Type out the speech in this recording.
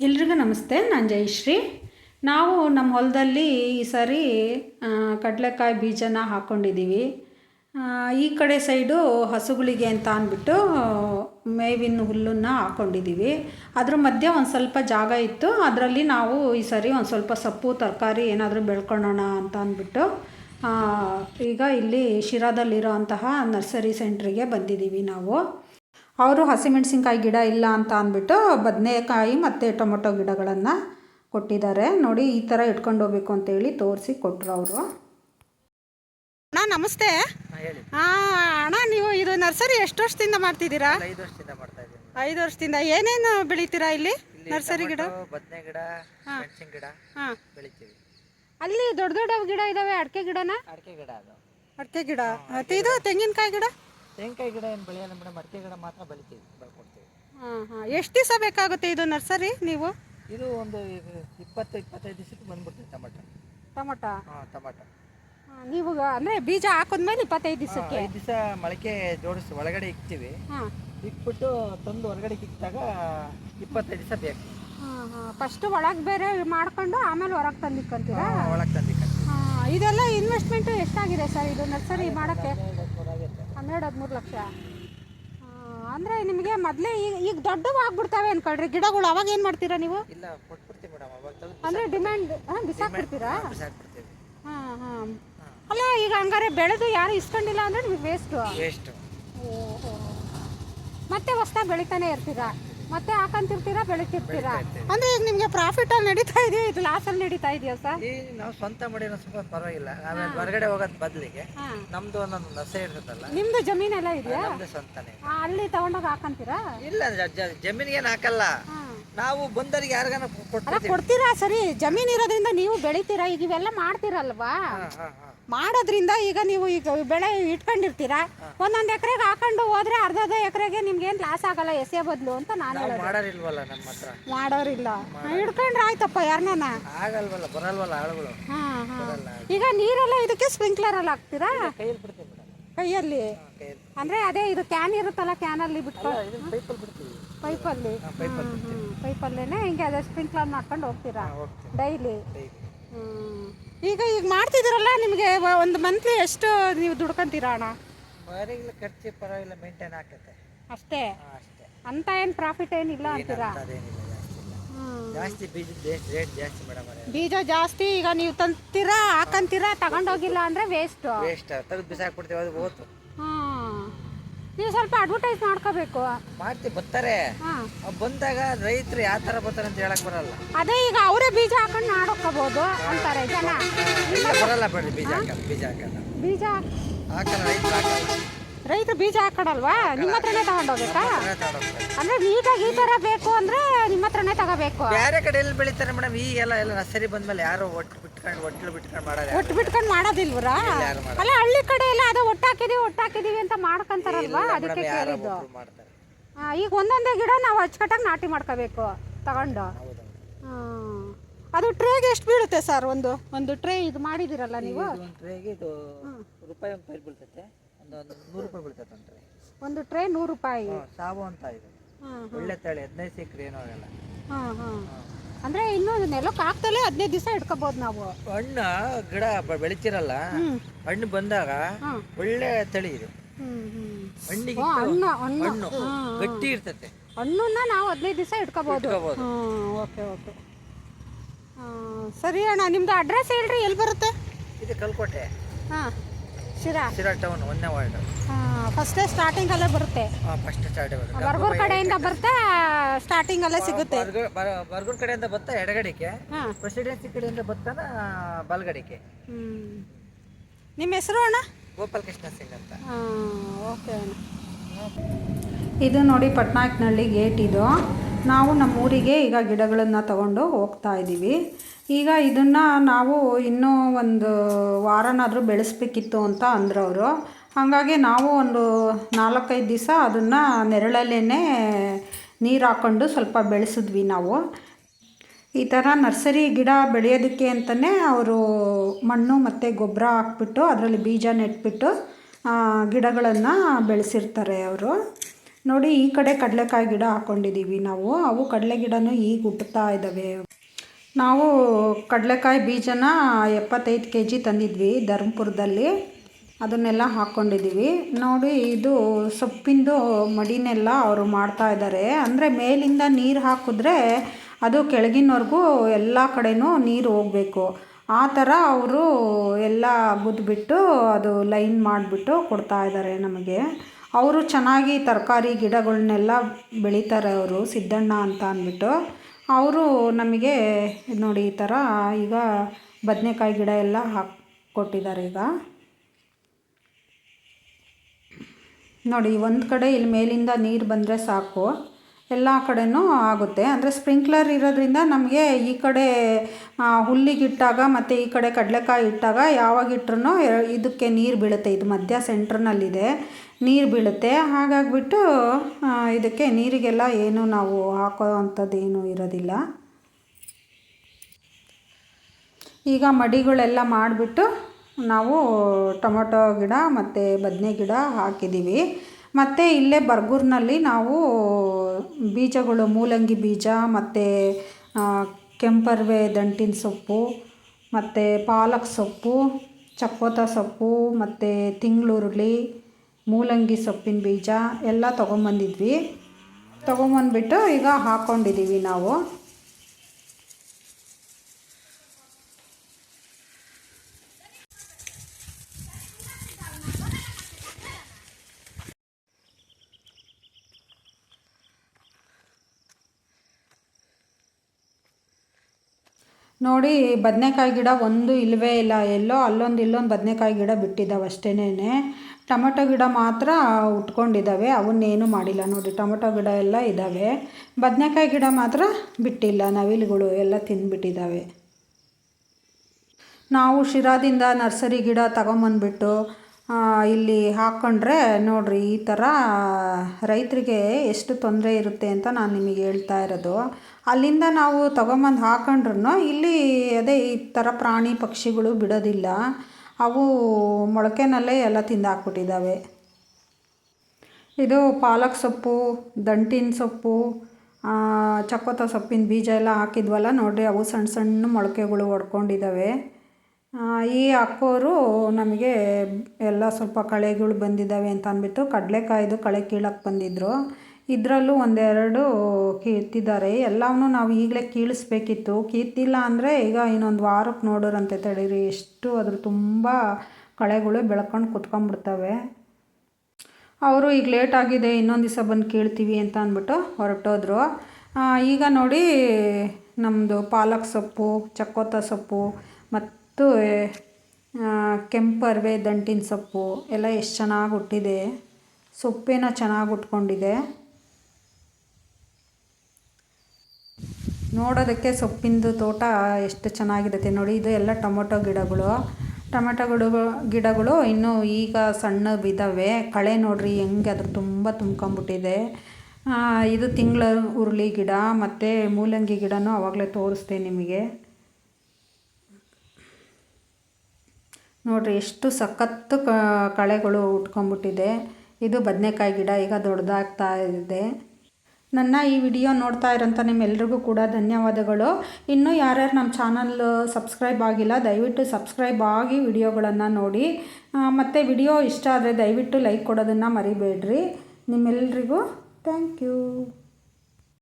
ಎಲ್ರಿಗೂ ನಮಸ್ತೆ, ನಾನು ಜಯಶ್ರೀ. ನಾವು ನಮ್ಮ ಹೊಲದಲ್ಲಿ ಈ ಸಾರಿ ಕಡಲೆಕಾಯಿ ಬೀಜನ ಹಾಕ್ಕೊಂಡಿದ್ದೀವಿ ಈ ಕಡೆ ಸೈಡು ಹಸುಗಳಿಗೆ ಅಂತ ಅಂದ್ಬಿಟ್ಟು ಮೇವಿನ ಹುಲ್ಲನ್ನು ಹಾಕ್ಕೊಂಡಿದ್ದೀವಿ ಅದ್ರ ಮಧ್ಯೆ ಒಂದು ಸ್ವಲ್ಪ ಜಾಗ ಇತ್ತು. ಅದರಲ್ಲಿ ನಾವು ಈ ಸಾರಿ ಒಂದು ಸ್ವಲ್ಪ ಸೊಪ್ಪು, ತರಕಾರಿ ಏನಾದರೂ ಬೆಳ್ಕೊಳ್ಳೋಣ ಅಂತ ಅಂದ್ಬಿಟ್ಟು ಈಗ ಇಲ್ಲಿ ಶಿರಾದಲ್ಲಿರೋ ಅಂತಹ ನರ್ಸರಿ ಸೆಂಟ್ರಿಗೆ ಬಂದಿದ್ದೀವಿ ನಾವು. ಅವರು ಹಸಿಮೆಣಸಿನ್ಕಾಯಿ ಗಿಡ ಇಲ್ಲ ಅಂತ ಅಂದ್ಬಿಟ್ಟು ಬದನೆಕಾಯಿ ಮತ್ತು ಟೊಮೊಟೊ ಗಿಡಗಳನ್ನು ಕೊಟ್ಟಿದ್ದಾರೆ. ನೋಡಿ ಈ ಥರ ಇಟ್ಕೊಂಡು ಹೋಗ್ಬೇಕು ಅಂತೇಳಿ ತೋರಿಸಿ ಕೊಟ್ಟರು ಅವರು. ಅಣ್ಣ ನಮಸ್ತೆ. ಅಣ್ಣ ನೀವು ಇದು ನರ್ಸರಿ ಎಷ್ಟು ವರ್ಷದಿಂದ ಮಾಡ್ತಿದ್ದೀರಾ? ಐದು ವರ್ಷದಿಂದ ಏನೇನು ಬೆಳಿತೀರಾ ಇಲ್ಲಿ? ನರ್ಸರಿ ಗಿಡ? ಬದನೆ ಗಿಡ ಗಿಡ ಬೆಳಿತೀವಿ. ಅಲ್ಲಿ ದೊಡ್ಡ ದೊಡ್ಡ ಗಿಡ ಇದಾವೆ ಅಡಿಕೆ ಗಿಡನ? ಅಡಿಕೆ ಗಿಡ ಅದು. ಅಡಿಕೆ ಗಿಡ. ಮತ್ತೆ ಇದು ತೆಂಗಿನಕಾಯಿ ಗಿಡ? ತೆಂಗಿನಕಾಯಿ ಗಿಡ ಏನು ಬೆಳೆಯಲ್ಲ ಮೇಡಮ್? ಅಡಿಕೆ ಗಿಡ ಮಾತ್ರ ಬೆಳಿತೀವಿ ಬೆಳ್ಕೊಡ್ತೀವಿ. ಹಾಂ ಹಾಂ. ಎಷ್ಟು ದಿವಸ ಬೇಕಾಗುತ್ತೆ ಇದು ನರ್ಸರಿ ನೀವು? ಇದು ಒಂದು ಇಪ್ಪತ್ತು ಇಪ್ಪತ್ತೈದು ದಿವಸಕ್ಕೆ ಬಂದ್ಬಿಡ್ತೀವಿ ಟೊಮಟೊ. ಟೊಮೊಟ? ಹಾಂ ಟೊಮಟೊ. ನೀವು ಅಂದರೆ ಬೀಜ ಹಾಕಿದ್ಮೇಲೆ ಇಪ್ಪತ್ತೈದು ದಿವಸಕ್ಕೆ? ಐದು ದಿವಸ ಮೊಳಕೆ ಜೋಡಿಸಿ ಒಳಗಡೆ ಇಕ್ತೀವಿ. ಹಾಂ. ಇಕ್ಬಿಟ್ಟು ತಂದು ಹೊರಗಡೆ ಇಕ್ಕಿದಾಗ ಇಪ್ಪತ್ತೈದು ದಿವಸ ಬೇಕು. ಹಾಂ ಹಾಂ. ಫಸ್ಟು ಒಳಗೆ ಬೇರೆ ಮಾಡ್ಕೊಂಡು ಆಮೇಲೆ ಹೊರಗೆ ತಂದಿಕ್ಕಂತೀರಾ? ಒಳಗೆ ತಂದಿಕ್ಕ ಹಾಂ ಇದೆಲ್ಲ ಇನ್ವೆಸ್ಟ್ಮೆಂಟು ಎಷ್ಟಾಗಿದೆ ಸರ್ ಇದು ನರ್ಸರಿ ಮಾಡೋಕ್ಕೆ? ಹನ್ನೆರಡು ಹದಿಮೂರು ಲಕ್ಷ. ಅಂದರೆ ನಿಮಗೆ ಮೊದಲೇ ಈಗ ಈಗ ದೊಡ್ಡವು ಆಗ್ಬಿಡ್ತಾವೆ ಅನ್ಕೊಳ್ರಿ. ಗಿಡಗಳು ಅವಾಗ ಏನು ಮಾಡ್ತೀರಾ ನೀವು? ಇಲ್ಲ ಕೊಟ್ಬಿಡ್ತೀವಿ ಮೇಡಮ್ ಅವಾಗ ಅಂದ್ರೆ ಡಿಮ್ಯಾಂಡ್ ಹಾಂ ಬಿಸಾಕ್ಬಿಡ್ತೀರಾ? ಹಾಂ ಹಾಂ ಅಲ್ಲ ಈಗ ಹಂಗಾರೆ ಬೆಳೆದು ಯಾರು ಇಸ್ಕೊಂಡಿಲ್ಲ ಅಂದ್ರೆ ನಿಮಗೆ ವೇಸ್ಟು ವೇಸ್ಟು ಮತ್ತೆ ಹೊಸ್ದಾಗಿ ಬೆಳಿತಾನೆ ಇರ್ತೀರಾ? ಮತ್ತೆ ಹಾಕಂತಿರ್ತೀರಾ ಬೆಳಿತಿರ್ತೀರಾ? ಅಂದ್ರೆ ಈಗ ನಿಮ್ಗೆ ಪ್ರಾಫಿಟ್ ಅಲ್ಲಿ ನಡೀತಾ ಇದೆಯಾ ಇದು ಅಲ್ಲಿ ನಡೀತಾ ಇದೆಯಾ ಸರ್? ಈ ನಾವು ಸ್ವಂತ ಮಾಡಿರೋ ಸ್ವಲ್ಪ ಪರವಾಗಿಲ್ಲ. ಆಮೇಲೆ ಹೊರಗಡೆ ಹೋಗೋದ್ ಬದಲಿಗೆ ಹಾಂ. ನಮ್ದು ಒಂದೊಂದು ನಸೆ ಇರ್ತದಲ್ಲ ನಿಮ್ದು ಜಮೀನೆಲ್ಲ ಇದೆಯಾ? ನಮ್ದು ಸ್ವಂತನೇ. ಆ, ಅಲ್ಲಿ ತಗೊಂಡೋಗಿ ಹಾಕಂತೀರಾ? ಇಲ್ಲ ಜ- ಜ- ಜಮೀನಿಗೇನು ಹಾಕಲ್ಲ. ಹಾಂ. ನಾವು ಬಂದರಿಗೆ ಯಾರಿಗಾನ ಅಲ್ಲ ಕೊಡ್ತೀವಿ. ಕೊಡ್ತೀರಾ ಸರಿ? ಜಮೀನ್ ಇರೋದ್ರಿಂದ ನೀವು ಬೆಳಿತೀರಾ? ಈಗ ಇವೆಲ್ಲ ಮಾಡ್ತೀರಲ್ವಾ? ಮಾಡೋದ್ರಿಂದ ಈಗ ನೀವು ಈಗ ಬೆಳೆ ಇಟ್ಕೊಂಡಿರ್ತೀರಾ? ಒಂದೊಂದು ಎಕರೆಗೆ ಹಾಕೊಂಡು ಹೋದ್ರೆ ಅರ್ಧ ಅರ್ಧ ಎಕರೆಗೆ ನಿಮ್ಗೆ ಏನು ಲಾಸ್ ಆಗಲ್ಲ ಎಸೆ ಬದಲು ಅಂತ ನಾನು ನಾವು ಹೇಳೋದು. ಮಾಡಾರಿಲ್ವಲ್ಲ ನಮ್ಮ ಹತ್ರ. ಮಾಡೋರಿಲ್ಲ. ಇಟ್ಕೊಂಡ್ರೆ ಆಯ್ತಪ್ಪ ಯಾರನ್ನ? ಆಗಲ್ವಲ್ಲ ಬರಲ್ವಲ್ಲ ಆಳುಗಳು. ಹಾಂ ಹಾಂ. ಈಗ ನೀರೆಲ್ಲ ಇದಕ್ಕೆ ಸ್ಪ್ರಿಂಕ್ಲರ್ ಅಲ್ಲಿ ಹಾಕ್ತೀರಾ? ಕೈಯಲ್ಲಿ ಅಂದ್ರೆ ಅದೇ ಇದು ಕ್ಯಾನ್ ಇರುತ್ತಲ್ಲ ಕ್ಯಾನಲ್ಲಿ ಬಿಟ್ಕೊಂಡು ಪೈಪಲ್ಲಿ ಪೈಪಲ್ಲೇನೆ ಹಿಂಗೆ ಅದೇ ಸ್ಪ್ರಿಂಕ್ಲರ್ ಮಾಡ್ಕೊಂಡು ಹೋಗ್ತೀರಾ? ಡೈಲಿ. ಈಗ ಈಗ ಮಾಡ್ತಿದ್ದೀರಲ್ಲ ನಿಮಗೆ ಒಂದು ಮಂತ್ಲಿ ಎಷ್ಟು ನೀವು ದುಡ್ಕೊಂತೀರಾ ಅಣ್ಣ? ಮರಿಗಿಲ್ಲ ಖರ್ಚು ಪರವಾಗಿಲ್ಲ ಮೇಂಟೈನ್ ಆಕತ್ತೆ ಅಷ್ಟೇ? ಅಷ್ಟೇ. ಅಂತ ಏನು ಪ್ರಾಫಿಟ್ ಏನಿಲ್ಲ ಅಂತೀರಾ? ಅದೇನಿಲ್ಲ ಜಾಸ್ತಿ ಬೀಜದ ರೇಟ್ ಜಾಸ್ತಿ ಮೇಡಮ್ ಬೀಜ ಜಾಸ್ತಿ ಈಗ ನೀವು ತಂತೀರಾ ಹಾಕಂತೀರಾ ತಗೊಂಡೋಗಿಲ್ಲ ಅಂದ್ರೆ ವೇಸ್ಟು ವೇಸ್ಟ್ ತೆಗೆದು ಬಿಸಾಕ್ಬಿಡ್ತೀವಿ ಅದು ಹೋತು. ನೀವು ಸ್ವಲ್ಪ ಅಡ್ವರ್ಟೈಸ್ ಮಾಡ್ಕೋಬೇಕು. ಮಾಡ್ತೀವಿ ಬರ್ತಾರೆ. ಹಾಂ. ಬಂದಾಗ ರೈತರು ಯಾವ ಥರ ಬರ್ತಾರೆ ಅಂತ ಹೇಳಕ್ ಬರಲ್ಲ. ಅದೇ ಈಗ ಅವರೇ ಬೀಜ ಹಾಕೊಂಡು ಮಾಡ್ಕೋಬೋದು ಅಂತಾರೆ ಜನ. ಬರಲ್ಲ ಬೇಡ ಬೀಜ ಹಾಕಲ್ಲ ಬೀಜ ಹಾಕಲ್ಲ. ಬೀಜ ಹಾಕಲ್ಲ ರೈತರು ಹಾಕಲ್ಲ. ರೈತರು ಬೀಜ ಹಾಕೊಡಲ್ವಾ? ನಿಮ್ಮ ಹತ್ರನೇ ತಗೊಂಡೋಗ್ಬೇಕಾ? ಅಂದ್ರೆ ನೀಟಾಗಿ ಈ ತರ ಬೇಕು ಅಂದ್ರೆ ನಿಮ್ಮ ಹತ್ರನೇ ತಗೋಬೇಕು. ಬೇರೆ ಕಡೆ ಎಲ್ಲಿ ಬೆಳಿತಾರೆ ಮೇಡಮ್ ಈಗೆಲ್ಲ ಎಲ್ಲ ನರ್ಸರಿ ಬಂದ್ಮೇಲೆ ಯಾರು ಒಟ್ಟು ಬಿಟ್ಕೊಂಡು ಒಟ್ಟು ಬಿಟ್ಕೊಂಡು ಮಾಡೋದು ಒಟ್ಟು ಬಿಟ್ಕೊಂಡು ಮಾಡೋದಿಲ್ವರ? ಅಲ್ಲ ಹಳ್ಳಿ ಕಡೆ ಎಲ್ಲ ಅದೇ ಒಟ್ಟಾಕಿದೀವಿ ಒಟ್ಟಾಕಿದೀವಿ ಅಂತ ಮಾಡ್ಕೊಂತಾರಲ್ವಾ? ಅದಕ್ಕೆ ಕೇಳಿದ್ದು. ಈಗ ಒಂದೊಂದೇ ಗಿಡ ನಾವು ಅಚ್ಚುಕಟ್ಟಾಗಿ ನಾಟಿ ಮಾಡ್ಕೋಬೇಕು ತಗೊಂಡು. ಅದು ಟ್ರೇಗೆ ಎಷ್ಟು ಬೀಳುತ್ತೆ ಸರ್ ಒಂದು ಒಂದು ಟ್ರೇ ಇದು ಮಾಡಿದಿರಲ್ಲ ನೀವು? ಟ್ರೇಗೆ ಇದು ರೂಪಾಯಿ ಒಂದು ಬೀಳ್ತೈತೆ. ಒಂದು ಟ್ರೈ ನೂರು ರೂಪಾಯಿ ಬೀಳ್ತೈತೆ ಒಂದು ಟ್ರೇ ಒಂದು ಟ್ರೇ ನೂರು ರೂಪಾಯಿ. ಹ್ಞೂ ಅಂತ ಇದು. ಒಳ್ಳೆ ತಳಿ ಹದಿನೈದು ಸಿಕ್ಕ್ರಿ ಏನೋ ಆಗಲ್ಲ ಹಾಂ ಹಾಂ. ಅಂದರೆ ಇನ್ನೂ ನೆಲಕ್ಕೆ ಹಾಕ್ತಲೇ ಹದಿನೈದು ದಿವಸ ಇಟ್ಕೋಬಹುದು ನಾವು. ಹಣ್ಣು ಗಿಡ ಬ- ಬೆಳಿತಿರಲ್ಲ? ಹ್ಮ್. ಹಣ್ಣು ಬಂದಾಗ ಒಳ್ಳೆ ತಳಿ ಇದು. ಹ್ಞೂ ಹಣ್ಣಿಗೆ ಓ ಹಣ್ಣು ಹಣ್ಣು. ಹಣ್ಣು. ಗಟ್ಟಿ ಇರ್ತತೆ. ಹಣ್ಣನ್ನ ನಾವು ಹದಿನೈದು ದಿವಸ ಇಟ್ಕೋಬೋದು. ಹ್ಞೂ ಓಕೆ ಓಕೆ. ಸರಿ ಅಣ್ಣ ನಿಮ್ದು ಅಡ್ರೆಸ್ ಹೇಳ್ರಿ ಎಲ್ಲಿ ಬರುತ್ತೆ? ಇದು ಕಲ್ಕೋಟೆ. ಹಾಂ. ಶಿರಾ? ಸಿರಾ ಟೌನ್ ಒಂದನೇ ವಾರ್ಡ್ ಫಸ್ಟೇ ಸ್ಟಾರ್ಟಿಂಗಲ್ಲೇ ಬರುತ್ತೆ. ಫಸ್ಟ್ ಸ್ಟಾರ್ಟ್ ಬರ್ಗೂರ್ ಕಡೆಯಿಂದ ಬರ್ತಾ ಸ್ಟಾರ್ಟಿಂಗಲ್ಲೇ ಸಿಗುತ್ತೆ. ಬರ್ಗೂರ್ ಕಡೆಯಿಂದ ಬತ್ತಾ ಎಡಗಡಿಕೆ. ಹಾಂ. ಪ್ರೆಸಿಡೆನ್ಸಿ ಕಡೆಯಿಂದ ಬರ್ತಾನ ಬಲಗಡಿಕೆ. ಹ್ಞೂ ನಿಮ್ಮ ಹೆಸರು ಅಣ್ಣ? ಗೋಪಾಲ್ ಕೃಷ್ಣ ಸಿಂಗ್ ಅಂತ. ಹಾಂ ಓಕೆ ಅಣ್ಣ. ಇದು ನೋಡಿ ಪಟ್ನಾಯಕ್ನಹಳ್ಳಿ ಗೇಟ್ ಇದು. ನಾವು ನಮ್ಮ ಊರಿಗೆ ಈಗ ಗಿಡಗಳನ್ನು ತಗೊಂಡು ಹೋಗ್ತಾ ಇದ್ದೀವಿ. ಈಗ ಇದನ್ನು ನಾವು ಇನ್ನೂ ಒಂದು ವಾರನಾದರೂ ಬೆಳೆಸ್ಬೇಕಿತ್ತು ಅಂತ ಅಂದ್ರವರು. ಅವರು ಹಾಗಾಗಿ ನಾವು ಒಂದು ನಾಲ್ಕೈದು ದಿವಸ ಅದನ್ನು ನೆರಳಲ್ಲೇ ನೀರು ಹಾಕ್ಕೊಂಡು ಸ್ವಲ್ಪ ಬೆಳೆಸಿದ್ವಿ ನಾವು. ಈ ಥರ ನರ್ಸರಿ ಗಿಡ ಬೆಳೆಯೋದಕ್ಕೆ ಅಂತಲೇ ಅವರು ಮಣ್ಣು ಮತ್ತು ಗೊಬ್ಬರ ಹಾಕ್ಬಿಟ್ಟು ಅದರಲ್ಲಿ ಬೀಜ ನೆಟ್ಬಿಟ್ಟು ಗಿಡಗಳನ್ನು ಬೆಳೆಸಿರ್ತಾರೆ ಅವರು. ನೋಡಿ, ಈ ಕಡೆ ಕಡಲೆಕಾಯಿ ಗಿಡ ಹಾಕ್ಕೊಂಡಿದ್ದೀವಿ ನಾವು. ಅವು ಕಡಲೆ ಗಿಡನೂ ಈಗ ಹುಟ್ಟುತ್ತಾ ಇದ್ದಾವೆ. ನಾವು ಕಡಲೆಕಾಯಿ ಬೀಜನ ಎಪ್ಪತ್ತೈದು ಕೆ ಜಿ ತಂದಿದ್ವಿ ಧರ್ಮಪುರದಲ್ಲಿ. ಅದನ್ನೆಲ್ಲ ಹಾಕ್ಕೊಂಡಿದ್ದೀವಿ ನೋಡಿ, ಇದು ಸೊಪ್ಪಿಂದು ಮಡಿನೆಲ್ಲ ಅವರು ಮಾಡ್ತಾ ಇದ್ದಾರೆ. ಅಂದರೆ ಮೇಲಿಂದ ನೀರು ಹಾಕಿದ್ರೆ ಅದು ಕೆಳಗಿನವರೆಗೂ ಎಲ್ಲ ಕಡೆನೂ ನೀರು ಹೋಗಬೇಕು. ಆ ಥರ ಅವರು ಎಲ್ಲ ಗುದ್ದುಬಿಟ್ಟು ಅದು ಲೈನ್ ಮಾಡಿಬಿಟ್ಟು ಕೊಡ್ತಾ ಇದ್ದಾರೆ ನಮಗೆ. ಅವರು ಚೆನ್ನಾಗಿ ತರಕಾರಿ ಗಿಡಗಳನ್ನೆಲ್ಲ ಬೆಳೀತಾರೆ ಅವರು, ಸಿದ್ದಣ್ಣ ಅಂತ ಅಂದ್ಬಿಟ್ಟು. ಅವರು ನಮಗೆ ನೋಡಿ ಈ ಥರ ಈಗ ಬದನೆಕಾಯಿ ಗಿಡ ಎಲ್ಲ ಹಾಕ್ಕೊಟ್ಟಿದ್ದಾರೆ ಈಗ. ನೋಡಿ, ಒಂದು ಕಡೆ ಇಲ್ಲಿ ಮೇಲಿಂದ ನೀರು ಬಂದರೆ ಸಾಕು. ಎಲ್ಲ ಕಡೆನೂ ಆಗುತ್ತೆ. ಅಂದರೆ ಸ್ಪ್ರಿಂಕ್ಲರ್ ಇರೋದ್ರಿಂದ ನಮಗೆ ಈ ಕಡೆ ಹುಲ್ಲಿಗಿಟ್ಟಾಗ ಹುಲ್ಲಿಗೆ ಮತ್ತು ಈ ಕಡೆ ಕಡಲೆಕಾಯಿ ಇಟ್ಟಾಗ ಯಾವಾಗ ಇಟ್ರೂ ಇದಕ್ಕೆ ನೀರು ಬೀಳುತ್ತೆ. ಇದು ಮಧ್ಯ ಸೆಂಟ್ರ್ನಲ್ಲಿದೆ. ನೀರು ಬೀಳುತ್ತೆ. ಹಾಗಾಗಿಬಿಟ್ಟು ಇದಕ್ಕೆ ನೀರಿಗೆಲ್ಲ ಏನು ನಾವು ಹಾಕೋ ಅಂಥದ್ದೇನು ಇರೋದಿಲ್ಲ. ಈಗ ಮಡಿಗಳೆಲ್ಲ ಮಾಡಿಬಿಟ್ಟು ನಾವು ಟೊಮೊಟೊ ಗಿಡ ಮತ್ತು ಬದನೆ ಗಿಡ ಹಾಕಿದ್ದೀವಿ. ಮತ್ತು ಇಲ್ಲೇ ಬರ್ಗೂರ್ನಲ್ಲಿ ನಾವು ಬೀಜಗಳು, ಮೂಲಂಗಿ ಬೀಜ, ಮತ್ತು ಕೆಂಪರ್ವೆ, ದಂಟಿನ ಸೊಪ್ಪು, ಮತ್ತು ಪಾಲಕ್ ಸೊಪ್ಪು, ಚಕ್ಕೋತ ಸೊಪ್ಪು, ಮತ್ತು ತಿಂಗಳುರುಳಿ ಮೂಲಂಗಿ ಸೊಪ್ಪಿನ ಬೀಜ ಎಲ್ಲ ತೊಗೊಂಬಂದಿದ್ವಿ. ತೊಗೊಂಬಂದ್ಬಿಟ್ಟು ಈಗ ಹಾಕ್ಕೊಂಡಿದ್ದೀವಿ ನಾವು. ನೋಡಿ, ಬದನೆಕಾಯಿ ಗಿಡ ಒಂದು ಇಲ್ಲವೇ ಇಲ್ಲ, ಎಲ್ಲೋ ಅಲ್ಲೊಂದು ಇಲ್ಲೊಂದು ಬದನೆಕಾಯಿ ಗಿಡ ಬಿಟ್ಟಿದ್ದಾವೆ ಅಷ್ಟೇನೆ ಟೊಮೆಟೊ ಗಿಡ ಮಾತ್ರ ಉಟ್ಕೊಂಡಿದ್ದಾವೆ, ಅವನ್ನೇನು ಮಾಡಿಲ್ಲ. ನೋಡಿ, ಟೊಮೆಟೊ ಗಿಡ ಎಲ್ಲ ಇದ್ದಾವೆ. ಬದನೆಕಾಯಿ ಗಿಡ ಮಾತ್ರ ಬಿಟ್ಟಿಲ್ಲ, ನವಿಲುಗಳು ಎಲ್ಲ ತಿಂದುಬಿಟ್ಟಿದ್ದಾವೆ. ನಾವು ಶಿರಾದಿಂದ ನರ್ಸರಿ ಗಿಡ ತಗೊಂಬಂದ್ಬಿಟ್ಟು ಇಲ್ಲಿ ಹಾಕ್ಕೊಂಡ್ರೆ ನೋಡಿರಿ ಈ ಥರ ರೈತರಿಗೆ ಎಷ್ಟು ತೊಂದರೆ ಇರುತ್ತೆ ಅಂತ ನಾನು ನಿಮಗೆ ಹೇಳ್ತಾ ಇರೋದು. ಅಲ್ಲಿಂದ ನಾವು ತೊಗೊಂಬಂದು ಹಾಕೊಂಡ್ರು ಇಲ್ಲಿ ಅದೇ ಈ ಥರ ಪ್ರಾಣಿ ಪಕ್ಷಿಗಳು ಬಿಡೋದಿಲ್ಲ. ಅವು ಮೊಳಕೆನಲ್ಲೇ ಎಲ್ಲ ತಿಂದಾಕ್ಬಿಟ್ಟಿದ್ದಾವೆ ಇದು ಪಾಲಕ್ ಸೊಪ್ಪು, ದಂಟಿನ ಸೊಪ್ಪು ಚಕ್ಕೋತ ಸೊಪ್ಪಿನ ಬೀಜ ಎಲ್ಲ ಹಾಕಿದ್ವಲ್ಲ ನೋಡಿರಿ ಅವು ಸಣ್ಣ ಸಣ್ಣ ಮೊಳಕೆಗಳು ಒಡ್ಕೊಂಡಿದ್ದಾವೆ ಈ ಅಕ್ಕೋರು ನಮಗೆ ಎಲ್ಲ ಸ್ವಲ್ಪ ಕಳೆಗಳು ಬಂದಿದ್ದಾವೆ ಅಂತ ಅಂದ್ಬಿಟ್ಟು ಕಡಲೆಕಾಯ್ದು ಕಳೆ ಕೀಳಕ್ಕೆ ಬಂದಿದ್ದರು ಇದರಲ್ಲೂ ಒಂದೆರಡು ಕೀಳ್ತಿದ್ದಾರೆ ಎಲ್ಲವನ್ನೂ ನಾವು ಈಗಲೇ ಕೀಳಿಸ್ಬೇಕಿತ್ತು. ಕೀರ್ತಿಲ್ಲ ಅಂದರೆ ಈಗ ಇನ್ನೊಂದು ವಾರಕ್ಕೆ ನೋಡೋರಂತೆ ತಡೀರಿ. ಎಷ್ಟು ಅದ್ರ ತುಂಬ ಕಳೆಗಳು ಬೆಳ್ಕೊಂಡು ಕುತ್ಕೊಂಡ್ಬಿಡ್ತವೆ. ಅವರು ಈಗ ಲೇಟ್ ಆಗಿದೆ, ಇನ್ನೊಂದು ದಿವಸ ಬಂದು ಕೀಳ್ತೀವಿ ಅಂತ ಅಂದ್ಬಿಟ್ಟು ಹೊರಟೋದ್ರು. ಈಗ ನೋಡಿ ನಮ್ಮದು ಪಾಲಕ್ ಸೊಪ್ಪು, ಚಕ್ಕೋತ ಸೊಪ್ಪು ಮತ್ತು ಆ, ಕೆಂಪರ್ವೆ ದಂಟಿನ ಸೊಪ್ಪು ಎಲ್ಲ ಎಷ್ಟು ಚೆನ್ನಾಗಿ ಹುಟ್ಟಿದೆ. ಸೊಪ್ಪೇನ ಚೆನ್ನಾಗಿ ಉಟ್ಕೊಂಡಿದೆ. ನೋಡೋದಕ್ಕೆ ಸೊಪ್ಪಿಂದು ತೋಟ ಎಷ್ಟು ಚೆನ್ನಾಗಿರುತ್ತೆ ನೋಡಿ. ಇದು ಎಲ್ಲ ಟೊಮೊಟೊ ಗಿಡಗಳು. ಟೊಮೆಟೊ ಗಿಡಗಳು ಗಿಡಗಳು ಇನ್ನೂ ಈಗ ಸಣ್ಣವಿದ್ದಾವೆ ಕಳೆ ನೋಡ್ರಿ ಹೆಂಗೆ ಅದ್ರ ತುಂಬ ತುಂಬ್ಕೊಂಬಿಟ್ಟಿದೆ. ಇದು ತಿಂಗಳ ಉರುಳಿ ಗಿಡ ಮತ್ತು ಮೂಲಂಗಿ ಗಿಡನೂ ಆವಾಗಲೇ ತೋರಿಸ್ದೆ ನಿಮಗೆ. ನೋಡ್ರಿ, ಎಷ್ಟು ಸಖತ್ತು ಕಳೆಗಳು ಉಟ್ಕೊಂಬಿಟ್ಟಿದೆ ಇದು ಬದನೆಕಾಯಿ ಗಿಡ ಈಗ ದೊಡ್ಡದಾಗ್ತಾ ಇದೆ. ನನ್ನ ಈ ವಿಡಿಯೋ ನೋಡ್ತಾ ಇರೋಂಥ ನಿಮ್ಮೆಲ್ರಿಗೂ ಕೂಡ ಧನ್ಯವಾದಗಳು. ಇನ್ನೂ ಯಾರ್ಯಾರು ನಮ್ಮ ಚಾನಲ್ ಸಬ್ಸ್ಕ್ರೈಬ್ ಆಗಿಲ್ಲ, ದಯವಿಟ್ಟು ಸಬ್ಸ್ಕ್ರೈಬ್ ಆಗಿ ವಿಡಿಯೋಗಳನ್ನು ನೋಡಿ. ಮತ್ತು ವಿಡಿಯೋ ಇಷ್ಟ ಆದರೆ ದಯವಿಟ್ಟು ಲೈಕ್ ಕೊಡೋದನ್ನು ಮರಿಬೇಡ್ರಿ. ನಿಮ್ಮೆಲ್ರಿಗೂ ಥ್ಯಾಂಕ್ ಯು.